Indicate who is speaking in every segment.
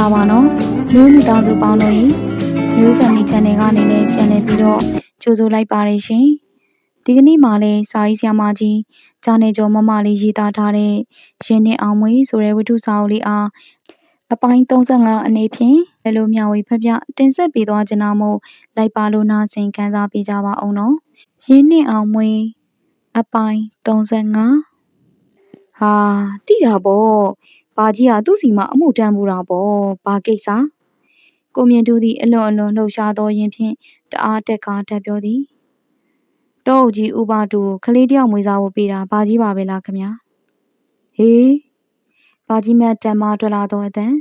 Speaker 1: မင်္ဂလာပါနော်မျိုးမိသားစုပေါင်းတို့ရေမျိုး family channel ကနေလည်းပြန်လည်ပြီးတော့ကြိုဆိုလိုက်ပါတယ်ရှင်ဒီကနေ့မှလည်းစာရေးဆရာမကြီးဂျာနေကျော်မမလေးရေးသားထားတဲ့ရင်းနှင်းအောင်မွေဆိုတဲ့ဝတ္ထုစာအုပ်လေးအားအပိုင်း35အနေဖြင့်လည်းလို့မျှဝေဖက်ပြတင်ဆက်ပေးသွားခြင်းနာမို့လိုက်ပါလို့နာဆင်ခံစားပေးကြပါအောင်နော်ရင်းနှင်းအောင်မွေအပိုင်း35ဟာတိတာပေါ့ ဘာကြီးကသူ့စီမှာအမှုထမ်းမှုတာပေါ့ဘာကိစ္စကိုမြင့်တူသည်အလွန်အလွန်လှုပ်ရှားသောယင်ဖြင့်တအားတက်ကားတက်ပြောသည်တောအုပ်ကြီးဥပတူခလေးတယောက်မွေးစားဖို့ပေးတာဘာကြီးပါပဲလားခမညာဟေးဘာကြီးမတ်တန်မထွက်လာသောအတန်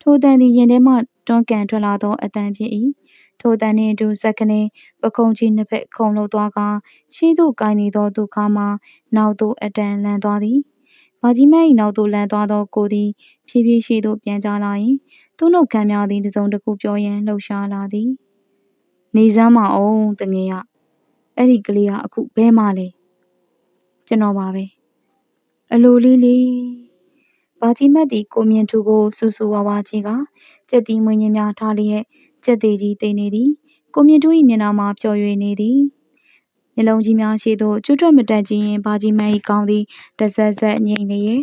Speaker 1: ထိုအတန်သည်ရင်ထဲမှတွန်းကန်ထွက်လာသောအတန်ဖြစ်၏ထိုအတန်နှင့်အတူစက္ကနေပခုံးကြီးနှစ်ဖက်ခုံလှုပ်သွားကာရှေ့သို့ကိုင်းနေသောဒုက္ခမှာနောက်သို့အတန်လန်သွားသည် ဘာကြီးမတ်၏နောက်သို့လန်သွားသောကိုသည် ဖြည်းဖြည်းရှေ့သို့ပြန်ကျလာရင်သူ့နှုတ်ခမ်းများသည်တစ်စုံတစ်ခုပြောရန်လှုပ်ရှားလာသည်။နေစမ်းမအောင်တငယ်ရအဲ့ဒီကလေးကအခုဘဲမှလဲကျွန်တော်ပါပဲအလိုလေးလေးဘာကြီးမတ်သည်ကိုမြင့်ထူကိုစူစူဝါဝါကြီးကကြက်တီမွေးညင်းများထားလျက်ကြက်သေးကြီးတိတ်နေသည်ကိုမြင့်ထူ၏မျက်နှာမှာပျော်ရွှင်နေသည် မျက်လုံးကြီးများရှေ့သို့ကျွတ်ထွက်မတက်ကြည့်ရင်ဘာကြီးမန်း၏ကောင်းသည်တဆတ်ဆတ်ငြိမ်လျက်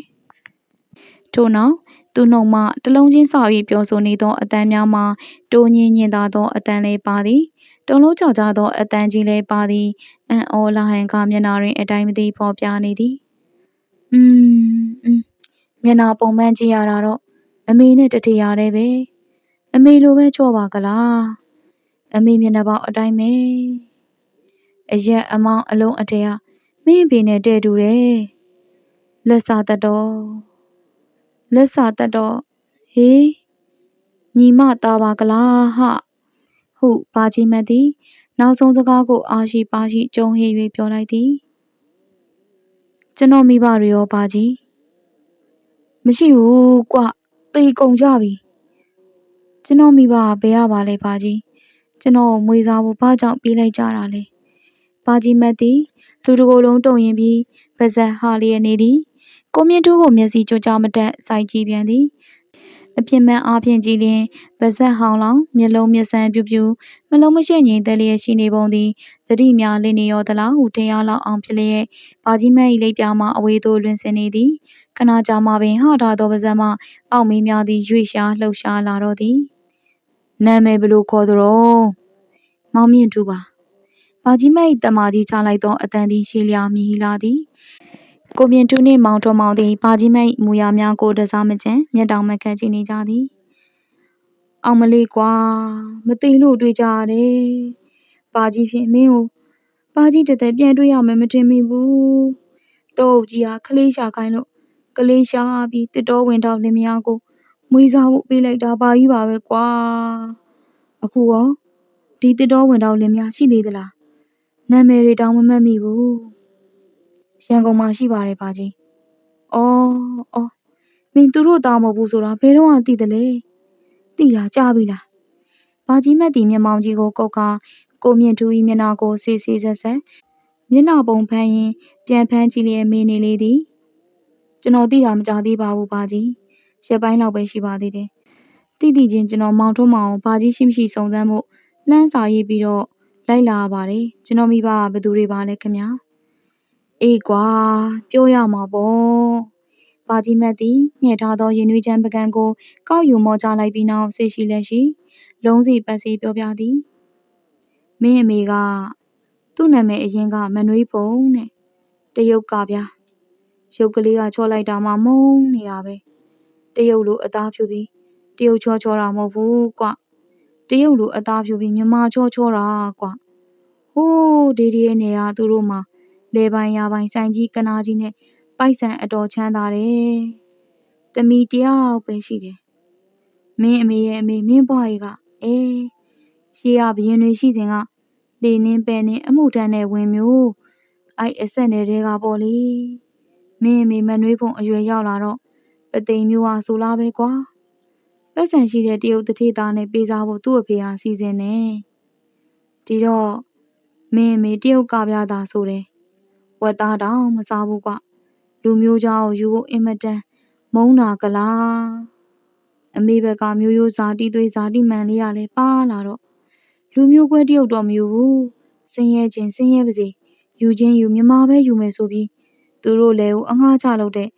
Speaker 1: ထို့နောက်သူနှုံမှတလုံးချင်းဆောက်၍ပြောဆိုနေသောအတန်းများမှာတိုးညင်းညင်သာသောအတန်းလေးပါသည်တုံလုံးကြောက်ကြသောအတန်းကြီးလေးပါသည်အံ့ဩလာဟန်ကမျက်နာတွင်အတိုင်းမသိဖော်ပြနေသည်။အင်းမျက်နာပုံမှန်ကြည့်ရတာတော့အမေနဲ့တထေရတဲ့ပဲ။အမေလိုပဲကြော့ပါကလား။အမေမျက်နှာပေါက်အတိုင်းပဲ။ အရက်အမောင်းအလုံးအထက်မင်းဖေနဲ့တဲ့တူတယ်လက်စာတတော်လက်စာတတ်တော့ဟေးညီမသားပါကလားဟဟုဘာကြီးမတ်သည်နောက်ဆုံးစကားကိုအာရှိပါရှိကြုံဟေ၍ပြောလိုက်သည်ကျွန်တော်မိဘတွေရောဘာကြီးမရှိဘူးကွတေကုန်ကြပြီကျွန်တော်မိဘဘယ်ရပါလဲဘာကြီးကျွန်တော်မွေစားဖို့ဘာကြောင့်ပြေးလိုက်ကြတာလဲ ဘာကြီးမတ်သည် လူတကိုယ်လုံးတုံရင်ပြီး ပါဇက်ဟာလျက်နေသည် ကိုမြင့်ထူးကို မျက်စိကြိုကြမတက်စိုက်ကြည့်ပြန်သည် အပြင်းမဲ့အားဖြင့်ကြည်လျင် ပါဇက်ဟောင်းလောင် မျက်လုံးမျက်စမ်းပြူပြူမလုံးမရှက်ငြိမ်သက်လျက်ရှိနေပုံသည် သတိများလင်းနေရောသလားဟု ထင်ရလောက်အောင်ဖြစ်လျက်ဘာကြီးမတ်၏လိပ်ပြားမှ အဝေးသို့လွင်ဆင်းနေသည် ခဏကြာမှပင် ဟထားသောပါဇက်မှ အောက်မေးများသည် ရွေ့ရှားလှုပ်ရှားလာတော့သည် နာမည်ဘလို့ခေါ်သရောမောင်မြင့်ထူပါ ဘာကြီးမတ်၏တမာကြီးချလိုက်သောအတန်သည်ရှည်လျာမြည်လာသည်ကိုမြင့်ထူးနှင့်မောင်ထွန်းမောင်သည်ဘာကြီးမတ်မူရာများကိုတစားမကျန်မျက်တောင်မခတ်ကြည့်နေကြသည်အောင်မလေးကွာမသိလို့တွေ့ကြရတယ်ဘာကြီးဖြင့်မင်းကိုဘာကြီးတသက်ပြန်တွေ့ရမယ်မထင်မိဘူးတောအုပ်ကြီးဟာခလေးရှာခိုင်းလို့ကလေးရှာပြီးတစ်တော်ဝင်တော့လင်မယားကိုမွေးစားဖို့ပေးလိုက်တာဘာကြီးပါပဲကွာအခုရောဒီတစ်တော်ဝင်တော့လင်မယားရှိသေးသလား နာမည်တွေတောင်မမှတ်မိဘူးရန်ကုန်မှာရှိပါတယ်ဘာကြီး။အော်အော်မင်းသူတို့သားမဟုတ်ဘူးဆိုတာဘယ်တော့မှသိသလဲ။သိလားကြားပြီလား။ဘာကြီးမတ်တီမျက်မှောင်ကြီးကိုကုတ်ခါကိုမြင့်ထူ၏မျက်နှာကိုဆေးဆေးဆက်ဆက်မျက်နှာပုံဖမ်းရင်ပြန်ဖမ်းကြည့်လျက်မေးနေလေသည်။ကျွန်တော်သိတာမကြသေးပါဘူးဘာကြီး။ရက်ပိုင်းလောက်ပဲရှိပါသေးတယ်။တိတိချင်းကျွန်တော်မောင်ထုံးမောင်ဘာကြီးရှိမရှိစုံစမ်းဖို့လှမ်းစာရေးပြီးတော့ လိုက်လာပါတယ်။ကျွန်တော်မိဘကဘယ်သူတွေပါလဲခင်ဗျာ။အေးကွာပြောရမှာပေါ့။ပါကြီးမတ်သည်ငှက်ထားသောရင်နွေးချမ်းပကံကိုကောက်ယူမော့ချလိုက်ပြီးနောက်စိတ်ရှိလက်ရှိ လုံးစီပတ်စီပြောပြသည်။မင်းအမေကသူ့နာမည်အရင်ကမနွေးဖုံတဲ့။တရုတ်ကဗျာ။ရုပ်ကလေးကချော့လိုက်တာမှမုံနေတာပဲ။တရုတ်လိုအသားဖြူပြီးတရုတ်ချောချောတာမဟုတ်ဘူးကွ။ တရုတ်လိုအသားဖြူပြီးမြန်မာချောချောတာကွ။ဟိုးဒေဒီရဲ့နေရာသူတို့မှာလယ်ပိုင်ယာပိုင်ဆိုင်ကြီးကနားကြီးနဲ့ပိုက်ဆံအတော်ချမ်းသာတယ်။သမီးတယောက်ပဲရှိတယ်။မင်းအမေရဲ့အမေမင်းဘွားကြီးကအဲရှေးကဘရင်တွေရှိစဉ်ကလေနင်းပဲနဲ့အမှုထမ်းတဲ့ဝင်မျိုးအဲ့အဆက်နယ်တွေကပေါ့လေ။မင်းအမေမနှွေးဖုံအရွယ်ရောက်လာတော့ပသိမ်မျိုးဟာဆိုလားပဲကွာ။ ပတ်စံရှိတဲ့တရုတ်တထေသားနဲ့ပေးစားဖို့သူ့အဖေဟာစီစဉ်နေ။ဒီတော့မင်းအမေတရုတ်ကပြတာဆိုတယ်ဝက်သားတောင်မစားဘူးကွလူမျိုးเจ้าကိုယူဖို့အင်မတန်မုန်းတာကလား အမေဘက်ကမျိုးရိုးဇာတိသွေးဇာတိမှန်လေးရလဲပါလာတော့လူမျိုးကွဲတယောက်တော့မယူဘူးဆင်းရဲခြင်းဆင်းရဲပါစေယူခြင်းယူမြမပဲယူမယ်ဆိုပြီးသူတို့လည်းအငှားချလုပ်တဲ့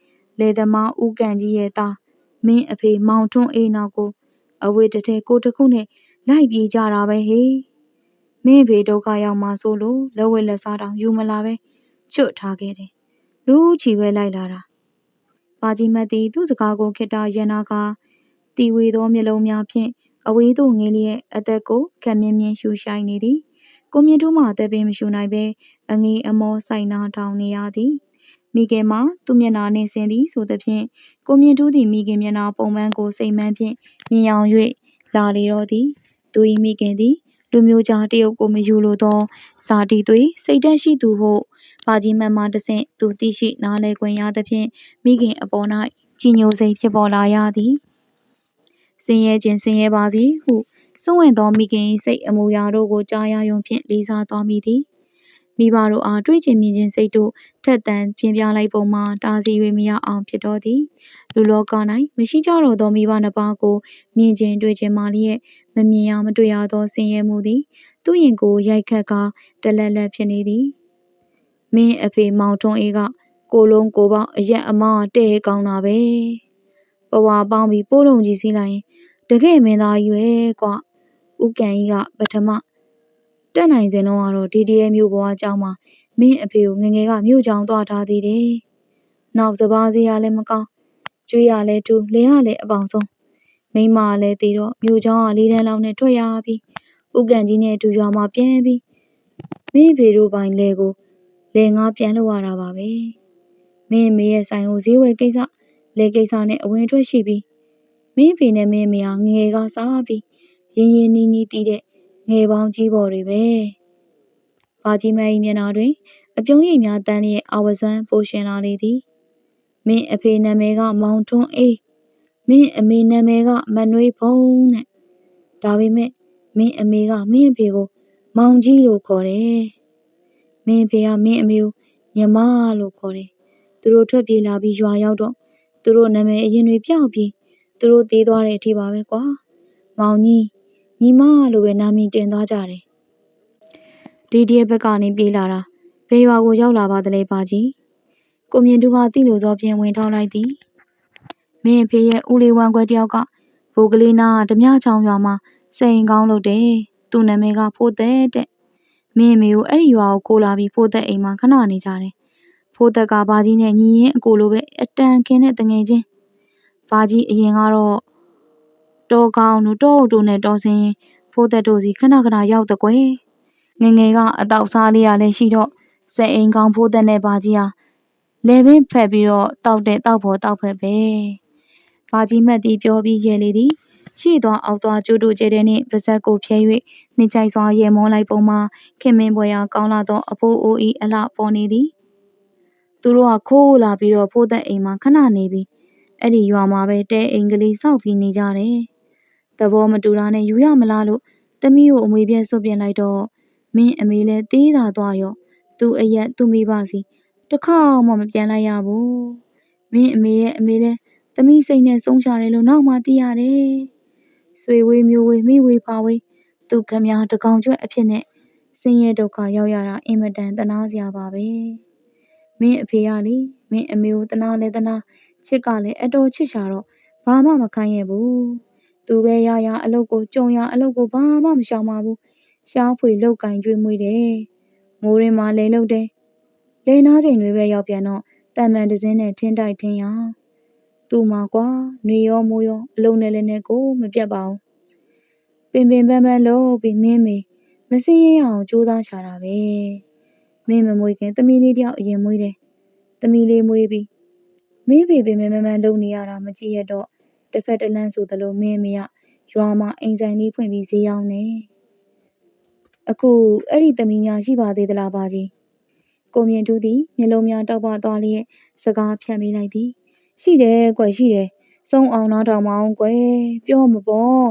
Speaker 1: လေသမားဦးကန်ကြီးရဲ့သား မင်းအဖေမောင်ထွန်းအေးနောက်ကို အဝေးတထဲကိုတခုနဲ့ လိုက်ပြေးကြတာပဲဟေးမင်းဖေဒုက္ခရောက်မှဆိုလို့လက်ဝဲလက်စားတောင်ယူမလာပဲချွတ်ထားခဲ့တယ်လူချီပဲလိုက်လာတာပါကြီးမတ်သည်သူ့စကားကိုခေတ္တရန်နာကတီဝေသောမျက်လုံးများဖြင့်အဝေးသို့ငေးလျက်အသက်ကိုခံမြင်းမြင်းရှူရှိုင်နေသည်ကိုမြင့်တို့မှအသက်ပင်မရှူနိုင်ပဲအငေးအမောဆိုင်နာထောင်နေရသည် မိခင်မှာ သူ့မျက်နှာနှင့်ဆင်းသည် ဆိုသဖြင့် ကိုမြင့်တို့သည် မိခင်မျက်နှာပုံမှန်ကို စိတ်မှန်းဖြင့် မြင်အောင်၍လာလေတော့သည် သူ၏မိခင်သည် လူမျိုးကြားတရုတ်ကို မယူလိုသော ဇာတိသွေး စိတ်ဓာတ်ရှိသူဟု ပါကြီးမန်မှတဆင့် သူသိရှိနားလည်ခွင့်ရသဖြင့် မိခင်အပေါ်၌ကြည်ညိုစိတ်ဖြစ်ပေါ်လာရသည် ဆင်းရဲခြင်း ဆင်းရဲပါစေဟု စွန့်ဝင်သော မိခင်၏စိတ်အမူအရာတို့ကို ကြားရယုံဖြင့် လေးစားသွားမိသည် မိဘတို့အားတွေးချင်မြင်ခြင်းစိတ်တို့ထက်သန်ပြင်းပြလိုက်ပုံမှာတားဆီး၍မရအောင်ဖြစ်တော်သည်လူလောက၌မရှိကြတော့သောမိဘနှစ်ပါးကိုမြင်ခြင်းတွေ့ခြင်းမှလျက်မမြင်ရမတွေ့ရသောဆင်းရဲမှုသည် သူ့ရင်ကိုရိုက်ခတ်ကာတလက်လက်ဖြစ်နေသည်မင်းအဖေမောင်ထွန်းအေးကကိုလုံးကိုပေါင်းအရက်အမတဲ့ကောင်းတာပဲပဝါပေါင်းပြီးပိုးလုံးကြီးစီးလိုက်ရင်တကယ်မင်းသားကြီးပဲကွာဥကန်ကြီးကပထမ တက်နိုင်စဉ်တုန်းကတော့ DTL မြို့ပေါ်ကကျောင်းမှာ မင်းအဖေကိုငယ်ငယ်က မြို့ကျောင်းသွားထားသေးတယ်။နောက်စပါးဈေးကလည်းမကောင်း၊ကြွေးကလည်းတိုး၊လယ်ကလည်းအပေါင်ဆုံး။မိန်းမကလည်းသေတော့ မြို့ကျောင်းက လေးတန်းလောက်နဲ့ထွက်ရပြီး၊ဦးကန်ကြီးနဲ့အတူ ရွာမှာပြန်ပြီး မင်းအဖေတို့ပိုင်လယ်ကို လယ်ငါးပြန်လုပ်ရတာပါပဲ။မင်းအမေရဲ့ဆိုင်ကို ဈေးဝယ်ကိစ္စ၊လယ်ကိစ္စနဲ့ အဝင်အထွက်ရှိပြီး မင်းအဖေနဲ့ မင်းအမေဟာ ငယ်ငယ်ကစပြီး ရင်းရင်းနှီးနှီးသိတဲ့ ငယ်ပေါင်းကြီးပေါ်တွေပဲ။ဘာကြီးမ၏မျက်နှာတွင် အပြုံးရိပ်များတန်းလျက်အာဝဇန်းပိုရှင်လာလေသည်။မင်းအဖေနာမည်ကမောင်ထွန်းအေးမင်းအမေနာမည်ကမနွေးဖုံးတဲ့။ဒါပေမဲ့မင်းအမေကမင်းအဖေကို မောင်ကြီးလို့ခေါ်တယ်။မင်းအဖေကမင်းအမေကိုညီမလို့ခေါ်တယ်။သူတို့ထွက်ပြေးလာပြီးရွာရောက်တော့သူတို့နာမည်အရင်တွေပျောက်ပြီးသူတို့သေးသွားတဲ့အထိပါပဲကွာ။မောင်ကြီး ညီမလို့ပဲနာမည်တင်သွားကြတယ်။ဒီတရက်ဘက်ကနေပြေးလာတာဘယ်ရွာကိုရောက်လာပါသလဲပါကြီး။ကိုမြင့်သူကတိလို့သောပြင်ဝင်ထောက်လိုက်သည်။မင်းအဖေရဲ့ဦးလေးဝမ်းခွဲတယောက်ကဘိုးကလေးနာဓမြချောင်းရွာမှာစိန်ကောင်းလုပ်တယ်။သူ့နာမည်ကဖိုးသက်တဲ့။မင်းအမေကိုအဲ့ဒီရွာကိုကိုလာပြီးဖိုးသက်အိမ်မှာခဏနေကြတယ်။ဖိုးသက်ကဘာကြီးနဲ့ညီရင်အကိုလိုပဲအတန်ခင်းတဲ့တငယ်ချင်း။ဘာကြီးအရင်ကတော့ တောကောင်းတို့တောအုပ်တို့နဲ့တောဆင်းရင်ဖိုးသက်တို့စီခဏခဏရောက်တကွယ်ငငယ်ကအတောက်စားလေးရလည်းရှိတော့စက်အိမ်ကောင်းဖိုးသက်နဲ့ဘာကြီးဟာလေပင်ဖက်ပြီးတော့တောက်တဲ့တောက်ဖို့တောက်ဖက်ပဲဘာကြီးမှတ်သည်ပြောပြီးရဲလေသည်ရှိသွားအောက်သွားကျိုးတို့ကျဲတဲ့နှင့်ပါဇက်ကိုဖြဲ၍နှိချိုက်စွာရဲမောလိုက်ပုံမှာခင်မင်းပွဲရာကောင်းလာသောအဖိုးအိုဤအလှပေါ်နေသည်သူတို့ကခိုးလာပြီးတော့ဖိုးသက်အိမ်မှာခဏနေပြီးအဲ့ဒီရွာမှာပဲတဲအိမ်ကလေးစောက်ပြီးနေကြတယ် သဘောမတူတာနဲ့ယူရမလားလို့သမီးကိုအမွေပြက်စွတ်ပြင်လိုက်တော့မင်းအမေလည်းသေးသာသွားရောသူ့အရက်သူ့မိဘစီတစ်ခါမှမပြန်လိုက်ရဘူးမင်းအမေရဲ့အမေလည်းသမီးစိတ်နဲ့ဆုံးချတယ်လို့နောက်မှသိရတယ်ဆွေဝေးမျိုးဝေးမိဝေးပါဝေးသူခမတကောင်ကျွတ်အဖြစ်နဲ့ဆင်းရဲဒုက္ခရောက်ရတာအင်မတန်တနာစရာပါပဲမင်းအဖေကလေမင်းအမေကိုတနာလဲတနာချစ်ကလည်းအတော်ချစ်ရှာတော့ဘာမှမခိုင်းရဘူး သူပဲရရအလုပ်ကိုကြုံရအလုပ်ကိုဘာမှမရှောင်ပါဘူးရှားဖွေလောက်ကင်ကျွေးမွေးတယ်မိုးရင်မှာလဲလုပ်တယ်လဲနားချိန်တွေပဲရောက်ပြန်တော့တန်ပန်တစင်းနဲ့ထင်းတိုက်ထင်းရသူ့မှာကွာနေရောမိုးရောအလုံးနဲ့လည်းနဲ့ကိုမပြတ်ပါဘူးပင်ပင်ပန်းပန်းလို့ပြီးမင်းမေမစင်းရအောင်စူးစမ်းရှာတာပဲမင်းမမွေးခင်သမီးလေးတယောက်အရင်မွေးတယ်သမီးလေးမွေးပြီးမင်းဖေပင်ပင်ပန်းပန်းလုံနေရတာမကြည့်ရတော့ တစ်ဖက်တစ်လမ်းဆိုသလို မင်းမေကရွာမှာအိမ်ဆိုင်လေးဖွင့်ပြီး ဈေးရောင်းနေအခုအဲ့ဒီသမီးများ ရှိပါသေးသလားပါကြီး ကိုမြင့်တူးသည် မျက်လုံးများတောက်ပသွားလျက် စကားဖြတ်မိလိုက်သည် ရှိတယ်ကွယ် ရှိတယ် စုံအောင် နားထောင်မအောင်ကွယ် ပြောမပေါ့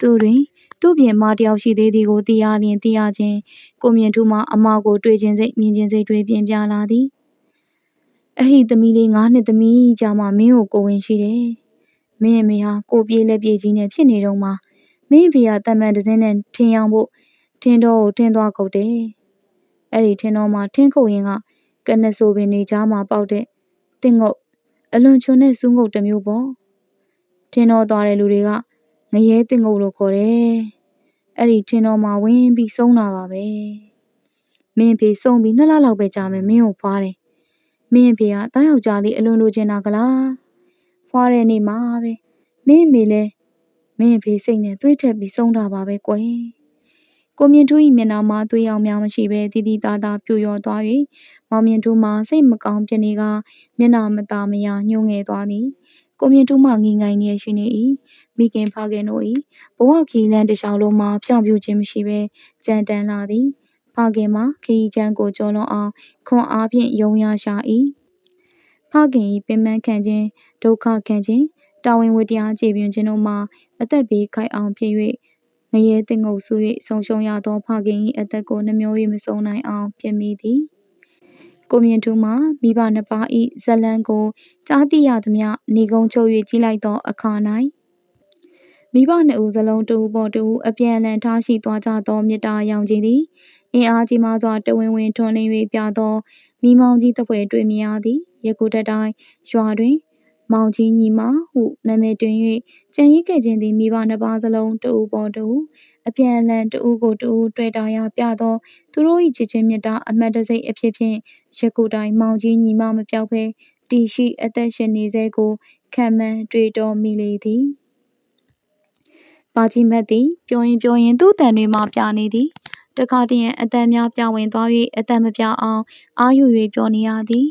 Speaker 1: သူတွင် သူ့ပြင်မတယောက်ရှိသေးသည်ကို သိရလျင် သိရခြင်း ကိုမြင့်ထူးမှအမကို တွေ့ခြင်းစိတ် မြင်ခြင်းစိတ်တွေ ပြင်ပြလာသည် အဲ့ဒီသမီးလေး ငါးနှစ်သမီးကြမှာမင်းကို ကိုဝင်ရှိတယ် မင်းအမေဟာကိုပြေးလက်ပြေးကြီးနဲ့ဖြစ်နေတော့မှမင်းအဖေကတမန်တစင်းနဲ့ထင်းရောင်ဖို့ထင်းတော်ကိုထင်းသွားခုတ်တယ်အဲ့ဒီထင်းတော်မှာထင်းခုတ်ရင်ကကနဆိုပင်နေကြားမှာပေါက်တဲ့တင်းငုတ်အလွန်ချွန်တဲ့စူးငုတ်တစ်မျိုးပေါ့ထင်းတော်သွားတဲ့လူတွေကငရဲတင်းငုတ်လို့ခေါ်တယ်အဲ့ဒီထင်းတော်မှာဝင်ပြီးဆုံးတာပါပဲမင်းအဖေဆုံးပြီးနှစ်လလောက်ပဲကြာမယ်မင်းကိုဖွားတယ်မင်းအဖေကတားယောက်ျားလေးအလွန်လိုချင်တာကလား ဖွားတဲ့နေ့မှာပဲမင်းအမေလည်းမင်းအဖေစိတ်နဲ့သွေးထက်ပြီးဆုံးတာပါပဲကွယ်ကိုမြင့်ထူး၏မျက်နှာမှာသွေးရောင်များမရှိဘဲတီတီသားသားပြိုရောသွား၍မောင်မြင့်ထူးမှာစိတ်မကောင်းဖြစ်နေကမျက်နှာမသာမယာညှိုးငယ်သွားသည်ကိုမြင့်ထူးမှငိငိုင်နေရှိနေ၏မိခင်ဖခင်တို့၏ဘဝခီးလန်းတစ်လျှောက်လုံးမှာဖြောင့်ပြူခြင်းမရှိဘဲကြမ်းတမ်းလာသည်ဖခင်မှာခီးချမ်းကိုကြောလွန်အောင်ခွန်အားဖြင့်ယုံရရှာ၏ဖခင်၏ပင်ပန်းခံခြင်း ဒုက္ခခံခြင်းတာဝန်ဝတ္တရားခြေပြင်းခြင်းတို့မှာအသက်ဘေးခိုက်အောင်ဖြစ်၍ငရဲတင်ငုပ်ဆူ၍ဆုံရှုံရသောဖခင်၏အသက်ကို နှမျော၍မဆုံးနိုင်အောင် ဖြစ်မိသည် ကိုမြင့်ထူးမှမိဘနှစ်ပါး၏ဇလံကို ကြားသိရသမျှနေကုန်းချုပ်၍ကြီးလိုက်သောအခါ၌မိဘနှစ်ဦးစလုံးတူပေါ်တူအပြန်အလှန်ထားရှိသွားကြသော မေတ္တာရောင်ခြင်းသည် အင်အားကြီးမားစွာ တဝင်းဝင်းထွန်းလင်း၍ပြသောမိမောင်ကြီးတပွဲတွေ့မြင်ရသည် ယခုတတိုင်းရွာတွင် မောင်ကြီးညီမ ဟု နာမည်တွင်၍ကြံရစ်ခဲ့ခြင်းသည် မိဘနှစ်ပါးစလုံးတဦးပေါ်တဦး အပြန်အလှန်တဦးကိုတဦး တွေ့တာရပြသော သူတို့၏ချစ်ချင်းမြတ်တာ အမတ်တစိတ်အဖြစ်ဖြင့် ယခုတိုင် မောင်ကြီးညီမမပြောက်ဘဲ တည်ရှိအသက်ရှင်နေစေကိုခံမှန်းတွေ့တော်မိလေသည် ပါကြီးမတ်သည် ပြောရင်ပြောရင်သူ့တန်တွေမှပြနေသည် တခါတည်းရန်အတန်များပြောင်းဝင်သွား၍အတန်မပြအောင် အာယူ၍ပြောနေရသည်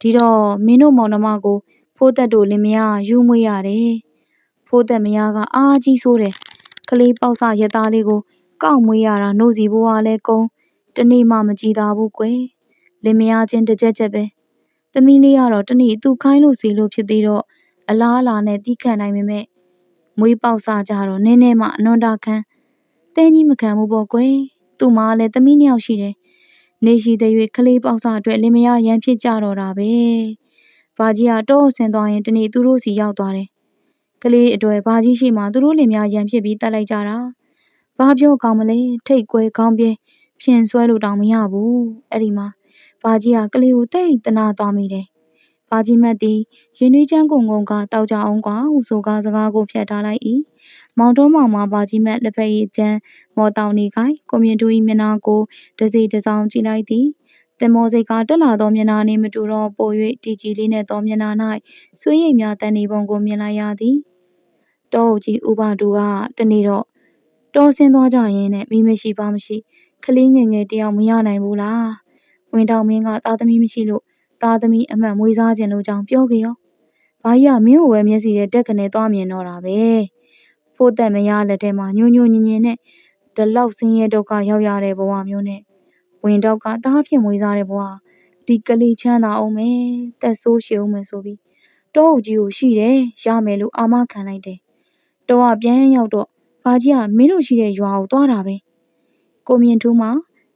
Speaker 1: ဒီတော့ မင်းတို့မောင်နှမကို ဖိုးသက်တို့လင်မယားယူမွေးရတယ်ဖိုးသက်မယားကအားကြီးဆိုးတယ်ကလေးပေါက်စရက်သားလေးကိုကောက်မွေးရတာနှုတ်စီဘိုးကလည်းကုန်းတနေ့မှမကြည်သာဘူးကွယ်လင်မယားချင်းတစ်ချက်ချက်ပဲသမီးလေးကတော့တနေ့သူခိုင်းလို့စီလို့ဖြစ်သေးတော့အလားအလာနဲ့တီးခံနိုင်ပေမဲ့မွေးပေါက်စကြတော့နင်းနေမှအနွန်တာခံတဲကြီးမခံဘူးပေါ့ကွယ်သူ့မှာလည်းသမီးနှစ်ယောက်ရှိတယ်နေရှိတဲ့၍ကလေးပေါက်စအတွက်လင်မယားရန်ဖြစ်ကြတော့တာပဲ ဘာကြီးကတော့ဆင်သွားရင်တနေ့သူတို့စီရောက်သွားတယ်ကလေးအတွေ့ဘာကြီးရှိမှသူတို့လင်မယားရန်ဖြစ်ပြီးတက်လိုက်ကြတာဘာပြောကောင်းမလဲထိတ်ကွဲခေါင်းပြဲဖြင်ဆွဲလို့တောင်မရဘူးအဲ့ဒီမှာဘာကြီးကကလေးကိုတိတ်တနာသွားမိတယ်ဘာကြီးမတ်သည်ရင်နှွေးချမ်းကုံကုံကတောက်ကြအောင်ကွာဟုဆိုကားစကားကိုဖြတ်ထားလိုက်၏မောင်တော်မောင်မှာဘာကြီးမတ်လက်ဖက်ရည်ချမ်းမော်တောင်နေခိုင်ကွန်မြူတူ၏မျက်နှာကိုတစီတစောင်းကြည့်လိုက်သည် တင်မောစိတ်ကတက်လာသောမျက်နှာနှင့်မတူတော့ပို၍တီကြီးလေးနှင့်သောမျက်နှာ၌ဆွေးရိပ်များတန်နေပုံကိုမြင်လိုက်ရသည်တောအုပ်ကြီးဥပတူကတနေ့တော့တောဆင်းသွားကြရင်နဲ့မိမရှိပါမရှိကလေးငယ်ငယ်တယောက်မရနိုင်ဘူးလားဝင်တောင်မင်းကသားသမီးမရှိလို့သားသမီးအမှန်မွေးစားခြင်းလို့ကြောင့်ပြောကြရောဘာကြီးကမင်းကိုပဲမျက်စိနဲ့တက်ကနေသွားမြင်တော့တာပဲဖိုးသက်မရလက်ထဲမှာညိုညိုညင်ညင်နဲ့ဒီလောက်ဆင်းရဲဒုက္ခရောက်ရတဲ့ဘဝမျိုးနဲ့ ဝင်တော့ကတားဖြစ်မွေးစားတဲ့ဘဝဒီကလေးချမ်းသာအောင်မယ်တက်ဆိုးရှည်အောင်မယ်ဆိုပြီးတောအုပ်ကြီးကိုရှိတယ်ရမယ်လို့အာမခံလိုက်တယ်တောကပြန်ရောက်တော့ဘာကြီးကမင်းတို့ရှိတဲ့ရွာကိုသွားတာပဲကိုမြင့်ထူးမှာ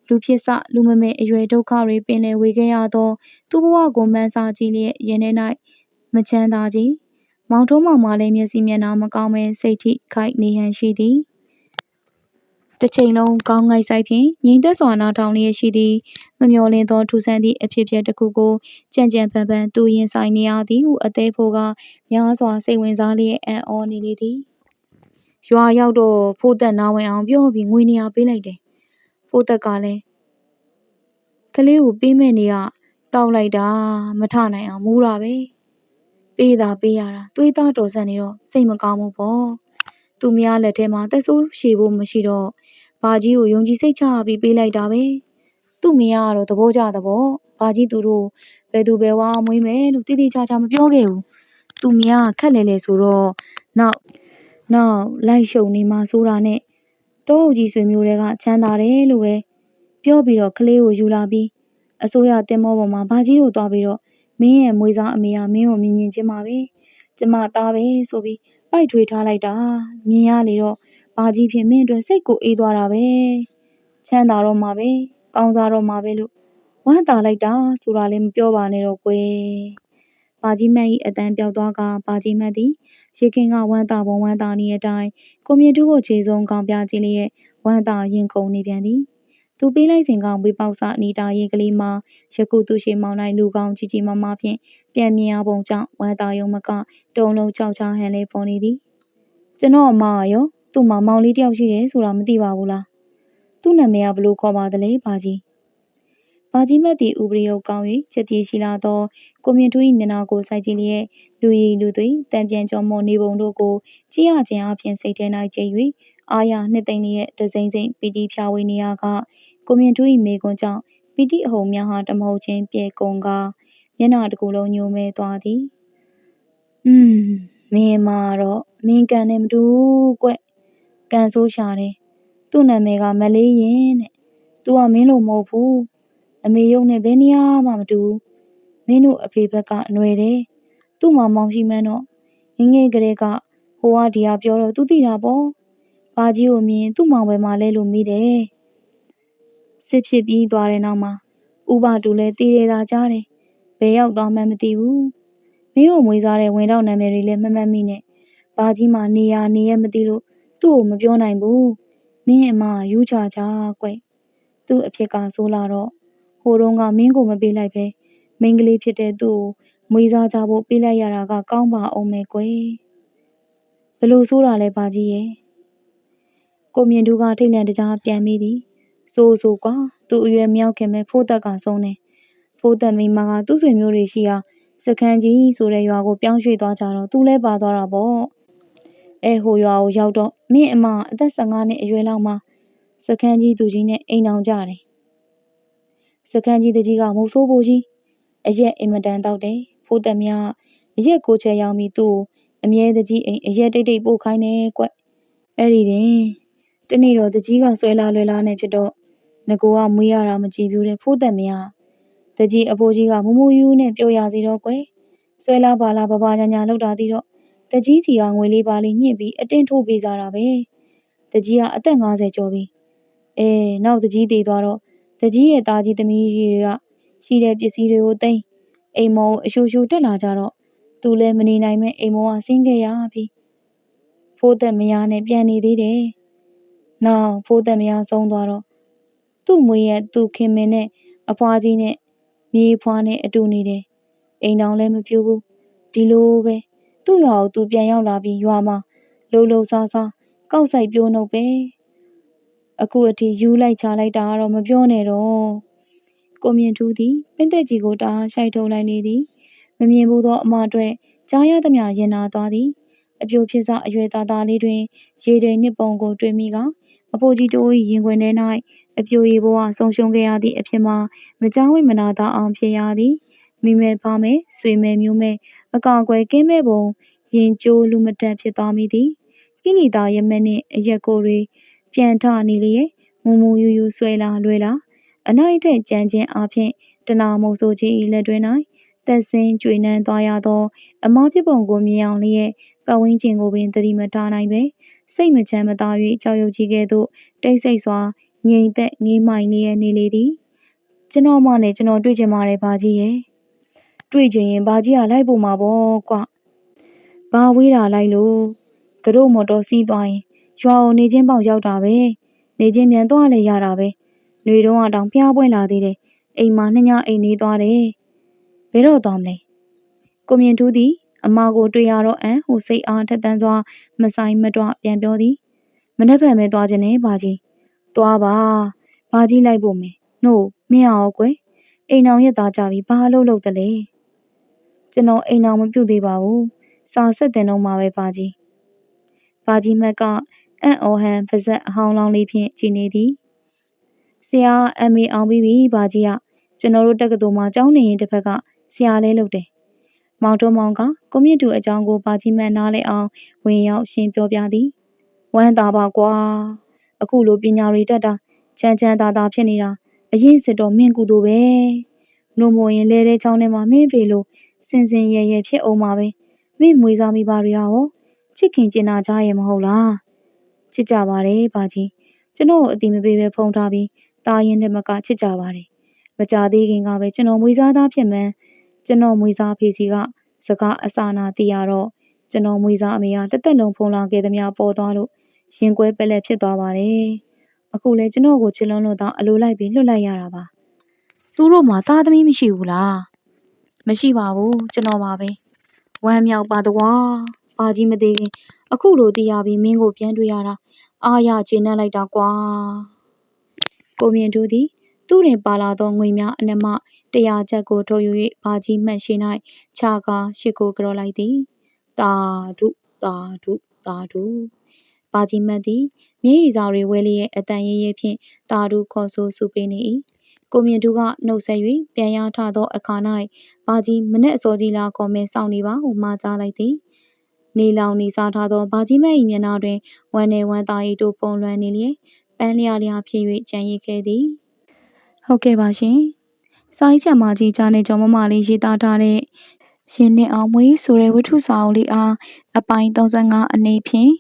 Speaker 1: လူဖြစ်စလူမမဲအရွယ်ဒုက္ခတွေပင်လယ်ဝေခဲ့ရသောသူ့ဘဝကိုမှန်းဆကြည့်လျက်ရင်ထဲ၌မချမ်းသာကြီးမောင်ထုံးမောင်မလည်းမျက်စိမျက်နှာမကောင်းပဲစိတ်ထိခိုက်နေဟန်ရှိသည် တစ်ချိန်လုံးကောင်းငိုက်ဆိုင်ဖြင့်ငြိမ်သက်စွာနားထောင်လျက်ရှိသည်မမျော်လင့်သောထူဆန်းသည့်အဖြစ်အပျက်တစ်ခုကိုကြံ့ကြံ့ဖန်ဖန်သူရင်ဆိုင်နေရသည်ဟုအသေးဖို့ကများစွာစိတ်ဝင်စားလျက်အံ့ဩနေလေသည်ရွာရောက်တော့ဖိုးသက်နားဝင်အောင်ပြောပြီးငွေနေရာပေးလိုက်တယ်ဖိုးသက်ကလည်းကလေးကိုပေးမဲ့နေကတောက်လိုက်တာမထနိုင်အောင်မူးတာပဲပေးတာပေးရတာသွေးသားတော်ဆန်နေတော့စိတ်မကောင်းဘူးပေါ့သူမယားလက်ထဲမှာတက်ဆိုးရှည်ဖို့မရှိတော့ ဘာကြီးကိုယုံကြည်စိတ်ချပြီးပေးလိုက်တာပဲသူ့မယားကတော့သဘောကျသဘောဘာကြီးသူတို့ဘယ်သူဘယ်ဝါမွေးမယ်လို့တိတိကျကျမပြောခဲ့ဘူးသူမယားခက်လဲလဲဆိုတော့နောက်နောက်လိုက်ရှုံနေမှဆိုတာနဲ့တောအုပ်ကြီးဆွေမျိုးတွေကချမ်းသာတယ်လို့ပဲပြောပြီးတော့ကလေးကိုယူလာပြီးအစိုးရတင်မောပေါ်မှာဘာကြီးတို့သွားပြီးတော့မင်းရဲ့မွေးစားအမေကမင်းကိုမြင်မြင်ချင်းပါပဲကျမသားပဲဆိုပြီးပိုက်ထွေးထားလိုက်တာမြင်ရလေတော့ ဘာကြီးဖြင့်မင်းအတွက်စိတ်ကိုအေးသွားတာပဲချမ်းသာတော့မှာပဲကောင်းစားတော့မှာပဲလို့ဝမ်းသာလိုက်တာဆိုတာလည်းမပြောပါနဲ့တော့ကွယ်ပါကြီးမတ်၏အတန်ပြောက်သွားကပါကြီးမတ်သည်ရေခင်ကဝမ်းသာပုံဝမ်းသာနေတဲ့အတိုင်းကိုမြင့်တူကိုခြေစုံကောင်ပြကြည့်လျက်ဝမ်းသာရင်ခုန်နေပြန်သည်သူပေးလိုက်စဉ်ကဝေပေါက်စအနီတာရေကလေးမှာယခုသူရှိမောင်၌လူကောင်းကြီးကြီးမားမားဖြင့်ပြန်မြင်ရပုံကြောင့်ဝမ်းသာယုံမကတုံလုံးကြောက်ချဟန်လေးပေါ်နေသည်ကျွန်တော်အမရော သူ့မှာမောင်လေးတယောက်ရှိတယ်ဆိုတာမသိပါဘူးလားသူ့နာမည်ကဘလို့ခေါ်ပါသလဲဘာကြီးဘာကြီးမက်သည်ဥပရိယုတ်ကောင်း၍ချက်ပြေးရှိလာသောကိုမြင့်ထူး၏မျက်နှာကိုစိုက်ကြည့်လျက်လူရည်လူသွေးတံပြန်ကြောမောနေပုံတို့ကိုကြည့်ရခြင်းအပြင်စိတ်ထဲ၌ကျ၍အာရနှစ်သိမ့်လျက်တစိမ့်စိမ့်ပီတိဖြာဝေနေရကကိုမြင့်ထူး၏မိကွန်းကြောင့်ပီတိအဟုန်များဟာတမဟုတ်ချင်းပြေကုန်ကမျက်နှာတစ်ခုလုံးညိုမဲသွားသည်။อืมမင်းမတော့မင်းကန်နဲ့မတူကွ ကန်ဆိုးရှာတယ်။သူ့နာမည်ကမလေးရင်တဲ့။ तू ကမင်းလိုမဟုတ်ဘူး။အမေရုပ်နဲ့ဘယ်နေရာမှမတူဘူး။မင်းတို့အဖေဘက်ကအနွယ်တယ်။သူ့မှာ မောင်ရှိမှန်းတော့ငငယ်ကလေးက ဟိုကဒီကပြောတော့ तू သိတာပေါ့။ဘာကြီးကိုမြင် သူ့မောင်ပဲမှလဲလို့မိတယ်။စစ်ဖြစ်ပြီးသွားတဲ့နောက်မှာဥပတူလဲတည်ရတာကြားတယ်။ဘယ်ရောက်သွားမှန်းမသိဘူး။မင်းကိုမွေးစားတဲ့ဝင်တော့နာမည်တွေလည်း မမှတ်မိနဲ့။ဘာကြီးမှနေရနေရမသိလို့ သူ့ကိုမပြောနိုင်ဘူး။မင်းအမယူချချကွ။သူ့အဖြစ်ကဆိုးလာတော့ ဟိုတုန်းက မင်းကိုမပေးလိုက်ပဲမိန်းကလေးဖြစ်တဲ့သူ့ကို မွေးစားကြဖို့ပေးလိုက်ရတာက ကောင်းပါအောင်မယ်ကွယ်။ဘလို့ဆိုးတာလဲဘာကြီးရဲ့။ကိုမြင့်သူကထိတ်လန့်တကြားပြန်မိသည်။ဆိုးဆိုးကွာ သူ့အရွယ်မြောက်ခင်ပဲ ဖိုးသက်ကဆုံးတယ်။ဖိုးသက်မိမက သူ့ဆွေမျိုးတွေရှိရာ စခန်းကြီးဆိုတဲ့ရွာကို ပြောင်းရွှေ့သွားကြတော့ သူလည်းပါသွားတာပေါ့။ အဲဟိုရွာကိုရောက်တော့မင်းအမအသက်15နှစ်အရွယ်လောက်မှာစခန်းကြီးသူကြီးနဲ့အိမ်အောင်ကြတယ်။စခန်းကြီးတကြီးကမုတ်ဆိုးဖို့ကြီးအရက်အင်မတန်တောက်တယ်။ဖိုးသက်မြအရက်ကိုချက်ရောက်ပြီးသူ့ကိုအမြဲတကြီးအိမ်အရက်တိတ်တိတ်ပို့ခိုင်းတယ်ကွ။အဲ့ဒီတင်တနေ့တော့တကြီးကဆွဲလာလွယ်လာနဲ့ဖြစ်တော့ငကိုကမွေးရတာမကြည့်ဘူးတဲ့ဖိုးသက်မြတကြီးအဖိုးကြီးကမူမူယူးနဲ့ပြောရစီတော့ကွယ်ဆွဲလာပါလာပပညာညာလောက်တာဒီတော့ တကြီးစီကငွေလေးပါလေးညှင့်ပြီးအတင်းထိုးပေးစားတာပဲတကြီးကအသက်50ကျော်ပြီအဲနောက်တကြီးတည်သွားတော့တကြီးရဲ့သားကြီးသမီးတွေကရှိတဲ့ပစ္စည်းတွေကိုသိမ်းအိမ်မောအရှူရှူတက်လာကြတော့သူလည်းမနေနိုင်မဲ့အိမ်မောကဆင်းခဲ့ရပြီဖိုးသက်မယားနဲ့ပြန်နေသေးတယ်နောက်ဖိုးသက်မယားဆုံးသွားတော့သူ့မွေးရဲ့သူခင်မင်နဲ့အဖွားကြီးနဲ့မြေးဖွားနဲ့အတူနေတယ်အိမ်တောင်လည်းမပြိုးဘူးဒီလိုပဲ သူ့ရွာကိုသူပြန်ရောက်လာပြီးရွာမှာလှုပ်လှုပ်စားစားကောက်ဆိုင်ပြိုးနှုတ်ပဲအခုအထိယူလိုက်ချလိုက်တာကတော့မပြောနဲ့တော့ကိုမြင့်ထူးသည်ပင့်သက်ကြီးကိုတအားရှိုက်ထုတ်လိုက်နေသည်မမြင်ဘူးသောအမအတွက်ကြားရသမျှရင်နာသွားသည်အပြိုဖြစ်စအရွယ်သားသားလေးတွင် ရေတိမ်နှစ်ပုံကိုတွေ့မိကအဖိုးကြီးတိုး၏ရင်ခွင်ထဲ၌အပြိုရည်ဘဝဆုံးရှုံးခဲ့ရသည့်အဖြစ်မှာမကြောက်ဝိမနာသာအောင်ဖြစ်ရသည် မိမဲဖားမဲဆွေမဲမျိုးမဲအကာအကွယ်ကင်းမဲ့ပုံရင်ကျိုးလူမတက်ဖြစ်သွားမိသည်ကိလီတာရမက်နှင့်အရက်ကိုတွေပြန်ထနေလျက်မူမူယူယူဆွဲလာလွယ်လာအနိုင်တဲ့ကြမ်းခြင်းအပြင်တနာမုံဆိုကြီးလက်တွင်၌သက်စင်းကျွေနှမ်းသွားရသော အမားဖြစ်ပုံကိုမြင်အောင်လျက်ပတ်ဝန်းကျင်ကိုပင်သတိမထားနိုင်ပဲစိတ်မချမ်းမသာ၍ကြောက်ရွံ့ကြီးကဲ့သို့တိတ်ဆိတ်စွာငြိမ်သက်ငေးမိုင်လျက်နေလေသည်ကျွန်တော်မှလည်းကျွန်တော်တွေ့ချင်ပါတယ်ဘာကြီးရဲ့ တွေ့ချင်ရင်ဘာကြီးကလိုက်ဖို့မှာပေါ့ကွဘာဝေးတာလိုက်လို့ကတော့မော်တော်စီးသွားရင်ရွာကိုနေချင်းပေါက်ရောက်တာပဲနေချင်းမြန်သွားလဲရတာပဲຫນွေတုံးကတောင်ဖျားပွင့်လာသေးတယ်အိမ်မှာနှညအိမ်နေသွားတယ်ဘယ်တော့သွားမလဲကိုမြင့်ထူးသည်အမကိုတွေ့ရတော့အန်ဟိုစိတ်အားထက်သန်စွာမဆိုင်မတွပြန်ပြောသည်မနှက်ဖက်မဲသွားခြင်းနဲ့ဘာကြီးသွားပါဘာကြီးလိုက်ဖို့မယ်နှုတ်မင်းအောင်ကွယ်အိမ်အောင်ရက်သားကြပြီဘာလို့လုပ်တယ်လဲ ကျွန်တော်အိမ်အောင်မပြုတ်သေးပါဘူးစာဆက်တင်တော့မှာပဲဘာကြီးဘာကြီးမက်ကအံ့ဩဟန်ပါဇက်အဟောင်းလောင်းလေးဖြင့်ကြည်နေသည်ဆရာအမေအောင်ပြီးပြီဘာကြီးကကျွန်တော်တို့တက္ကသိုလ်မှာကျောင်းနေရင်တစ်ဖက်ကဆရာလဲလုပ်တယ်မောင်တော်မောင်ကကွန်မြင့်တူအကြောင်းကိုဘာကြီးမက်နားလဲအောင်ဝင်ရောက်ရှင်းပြောပြသည်ဝမ်းသာပါကွာအခုလိုပညာတွေတက်တာချမ်းချမ်းသာသာဖြစ်နေတာအရင်စစ်တော့မင်းကူတို့ပဲနှုံမို့ရင်လဲတဲ့ချောင်းထဲမှာမင်းဖေလို့ စင်စင်ရဲရဲဖြစ်အောင်ပါပဲမင်းမွေးစားမိပါရရောချစ်ခင်ကျင်နာကြရဲ့မဟုတ်လားချစ်ကြပါတယ်ဘာကြီးကျွန်တော်အတိမပေးပဲဖုံးထားပြီးတာရင်တဲ့မကချစ်ကြပါတယ်မကြသေးခင်ကပဲကျွန်တော်မွေးစားသားဖြစ်မှန်းကျွန်တော်မွေးစားဖေစီကစကားအစာနာသိရတော့ကျွန်တော်မွေးစားအမေကတစ်သက်လုံးဖုံးလာခဲ့သမျှပေါ်သွားလို့ရင်ကွဲပက်လက်ဖြစ်သွားပါတယ်အခုလဲကျွန်တော်ကိုချစ်လွန်းလို့သာအလိုလိုက်ပြီးလွတ်လိုက်ရတာပါသူတို့မှာသားသမီးမရှိဘူးလား မရှိပါဘူးကျွန်တော်ပါပဲဝမ်းမြောက်ပါတကွာဘာကြီးမသေးခင်အခုလိုသိရပြီးမင်းကိုပြန်တွေ့ရတာအားရကျေနပ်လိုက်တာကွာကိုမြင့်သူသည်သူ့တွင်ပါလာသောငွေများအနက်မှ100ချက်ကိုထုတ်ယူ၍ဘာကြီးမှတ်ရှိ၌ခြာကာရှစ်ကိုကြော်လိုက်သည်တာဓုတာဓုတာဓုဘာကြီးမှတ်သည်မြေရီစာတွေဝဲလျက်အတန်ရဲရဲဖြင့်တာဓုခေါ်ဆိုစုပေးနေ၏ ကိုမြင့်သူကနှုတ်ဆက်၍ပြန်ရထသောအခါ၌ဘာကြီးမနဲ့အစောကြီးလာခေါ်မဲစောင့်နေပါဟုမှာကြားလိုက်သည်နေလောင်နေစားထားသောဘာကြီးမ၏မျက်နှာတွင်ဝမ်းနေဝမ်းသာ၏တို့ပုံလွှမ်းနေလျက်ပန်းလျားလျားဖြစ်၍ကြံရည်ခဲ့သည်ဟုတ်ကဲ့ပါရှင်စာရေးဆရာမကြီးကြားနေကြောင်းမမလေးရေးသားထားတဲ့ရှင်နှစ်အောင်မွေးဆိုတဲ့ဝတ္ထုစာအုပ်လေးအားအပိုင်း35အနေဖြင့်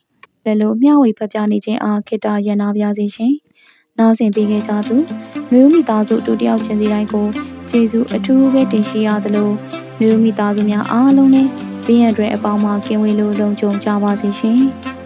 Speaker 1: လည်းလို့မျှဝေဖျက်ပြနေခြင်းအားခေတ္တရန်နာပါစေရှင်။ နားဆင်ပေးခဲ့ကြသူမျိုးမိသားစုအတူတယောက်ချင်းစီတိုင်းကိုကျေးဇူးအထူးပဲတင်ရှိရသလိုမျိုးမိသားစုများအားလုံးလည်းဘေးရန်တွေအပေါင်းမှကင်းဝေးလို့လုံခြုံကြပါစေရှင်။